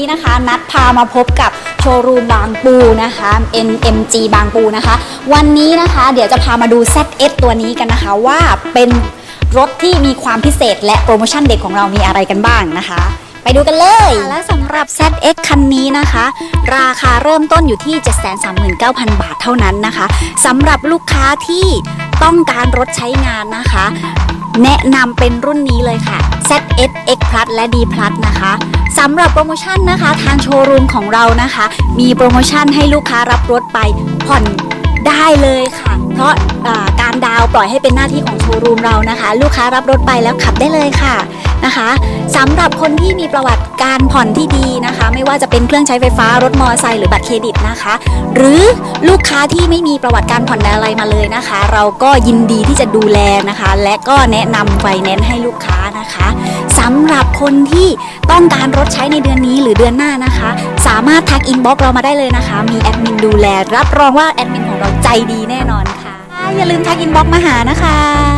นี้นะคะนัดพามาพบกับโชว์รูมบางปูนะคะ NMG บางปูนะคะ วันนี้นะคะเดี๋ยวจะพามาดู ZS ตัวนี้กันนะคะว่าเป็นรถที่มีความพิเศษและโปรโมชั่นเด็ดของเรามีอะไรกันบ้างนะคะ ไปดูกันเลย และสำหรับ ZX คันนี้นะคะ ราคาเริ่มต้นอยู่ที่ 739,000 บาทเท่านั้นนะคะสำหรับลูกค้าที่ ต้องการรถใช้งานนะคะ แนะนำเป็นรุ่นนี้เลยค่ะ ZS X Plus และ D Plus นะคะสำหรับโปรโมชั่นนะคะ ทางโชว์รูมของเรานะคะ มีโปรโมชั่นให้ลูกค้ารับรถไปผ่อนได้เลยค่ะ เพราะการดาวปล่อยให้เป็นหน้าที่ของโชว์รูมเรานะคะ ลูกค้ารับรถไปแล้วขับได้เลยค่ะ นะคะสำหรับคนที่มีประวัติการผ่อนที่ดีนะคะ ไม่ว่าจะเป็นเครื่องใช้ไฟฟ้ารถมอเตอร์ไซค์หรือบัตรเครดิตนะคะ หรือลูกค้าที่ไม่มีประวัติการผ่อนอะไรมาเลยนะคะ เราก็ยินดีที่จะดูแลนะคะ และก็แนะนำไฟแนนซ์ให้ลูกค้านะคะสำหรับคนที่ต้องการรถใช้ในเดือนนี้หรือเดือนหน้านะคะ สามารถทักอินบ็อกเรามาได้เลยนะคะ มีแอดมินดูแลรับรองว่าแอดมินของเราใจดีแน่นอนค่ะ อย่าลืมทักอินบ็อกมาหานะคะ